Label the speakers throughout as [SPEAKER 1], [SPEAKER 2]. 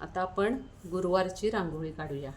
[SPEAKER 1] आता आपण गुरुवारची रांगोळी काढूया.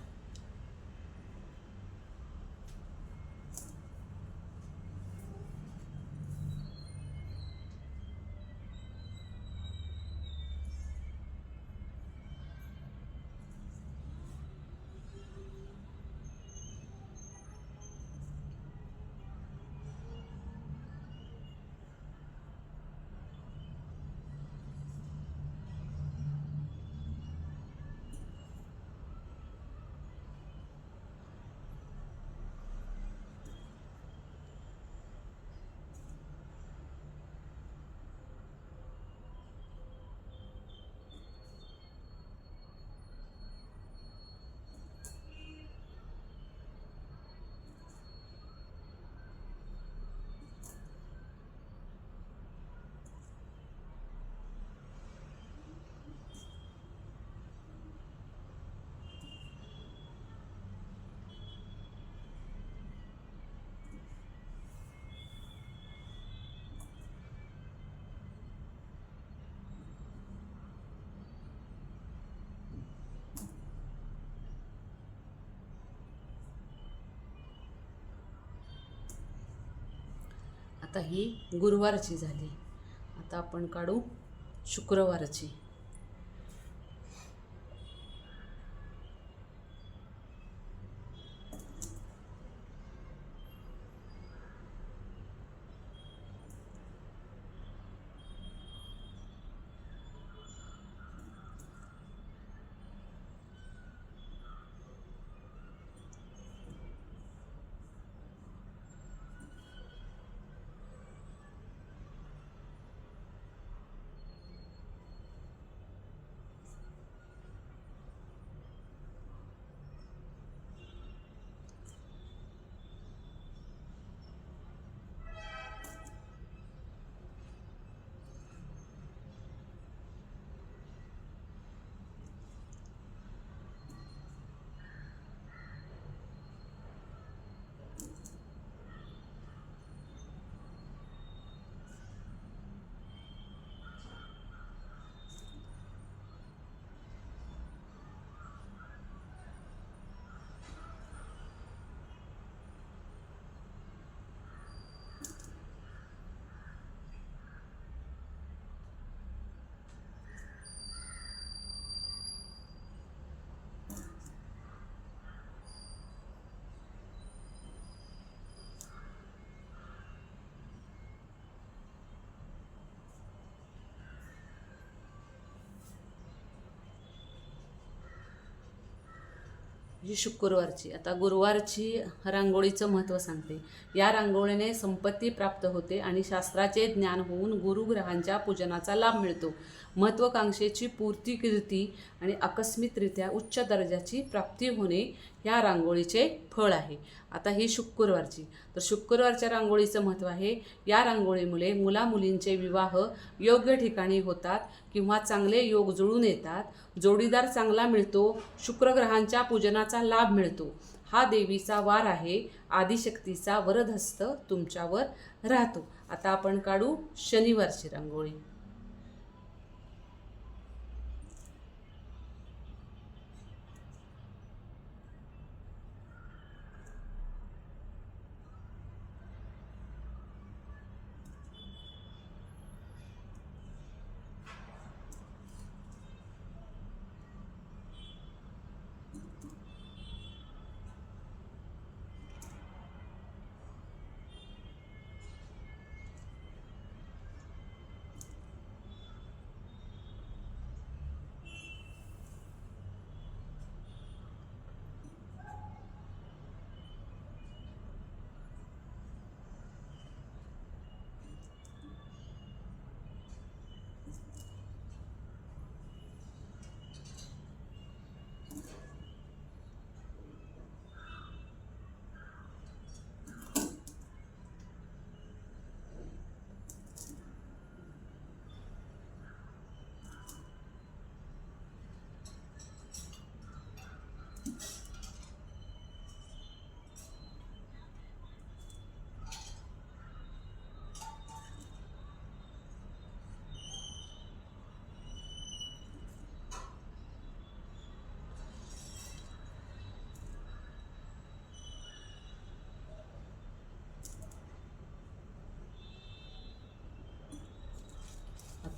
[SPEAKER 1] आता ही गुरुवारची झाली. आता आपण काढू शुक्रवारची. ही शुक्रवारची. आता गुरुवारची रांगोळीचं महत्त्व सांगते. या रांगोळीने संपत्ती प्राप्त होते आणि शास्त्राचे ज्ञान होऊन गुरुग्रहांच्या पूजनाचा लाभ मिळतो. महत्त्वाकांक्षेची पूर्ती कीर्ती आणि आकस्मिकरित्या उच्च दर्जाची प्राप्ती होणे या रांगोळीचे फळ आहे. आता ही शुक्रवारची. तर शुक्रवारच्या रांगोळीचं महत्त्व आहे. या रांगोळीमुळे मुलामुलींचे विवाह योग्य ठिकाणी होतात किंवा चांगले योग जुळून येतात. जोडीदार चांगला मिळतो. शुक्रग्रहांच्या पूजनाचा लाभ मिळतो. हा देवीचा वार आहे. आदिशक्तीचा वरदहस्त तुमच्यावर राहतो. आता आपण काढू शनिवारची रांगोळी.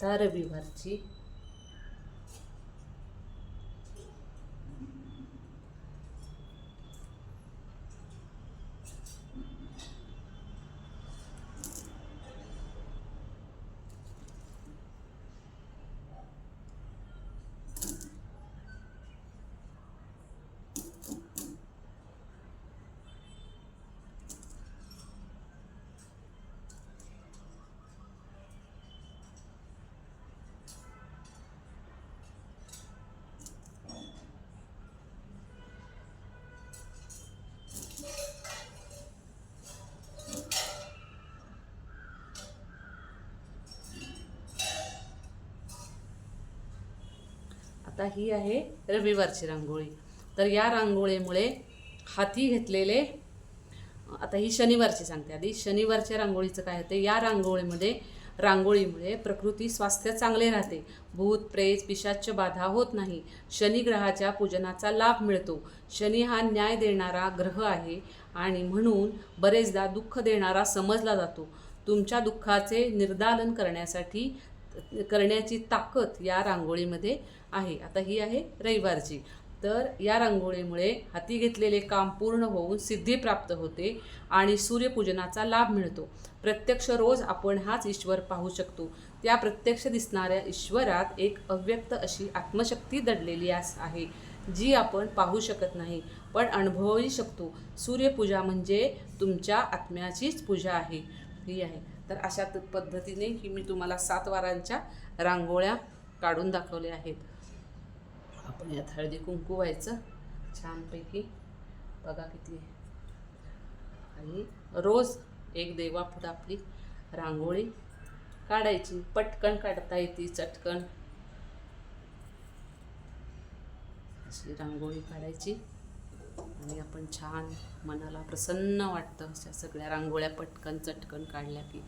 [SPEAKER 1] आता रविवारची आता ही आहे रविवारची रांगोळी. तर या रांगोळीमुळे हाती घेतलेले आता ही शनिवारची सांगते आधी. शनिवारच्या रांगोळीचं काय होते? या रांगोळीमध्ये रांगोळीमुळे प्रकृती स्वास्थ्य चांगले राहते. भूत प्रेत पिशाच्य बाधा होत नाही. शनिग्रहाच्या पूजनाचा लाभ मिळतो. शनी हा न्याय देणारा ग्रह आहे आणि म्हणून बरेचदा दुःख देणारा समजला जातो. तुमच्या दुःखाचे निर्दालन करण्यासाठी करण्याची ताकद या रांगोळीमध्ये आहे. आता ही आहे रविवारची. तर या रांगोळीमुळे हाती घेतलेले काम पूर्ण होऊन सिद्धी प्राप्त होते आणि सूर्यपूजनाचा लाभ मिळतो. प्रत्यक्ष रोज आपण हाच ईश्वर पाहू शकतो. त्या प्रत्यक्ष दिसणाऱ्या ईश्वरात एक अव्यक्त अशी आत्मशक्ती दडलेली आस आहे जी आपण पाहू शकत नाही पण अनुभवही शकतो. सूर्यपूजा म्हणजे तुमच्या आत्म्याचीच पूजा आहे. ही आहे. तर अशा त- पद्धतीने ही मी तुम्हाला सात वारांच्या रांगोळ्या काढून दाखवल्या आहेत. आपण यात हळदी कुंकू व्हायचं. छानपैकी. बघा किती. आणि रोज एक देवापुढं आपली रांगोळी काढायची. पटकन काढता येते चटकन. अशी रांगोळी काढायची. आणि आपण छान मनाला प्रसन्न वाटतं अशा सगळ्या रांगोळ्या पटकन चटकन काढल्या की.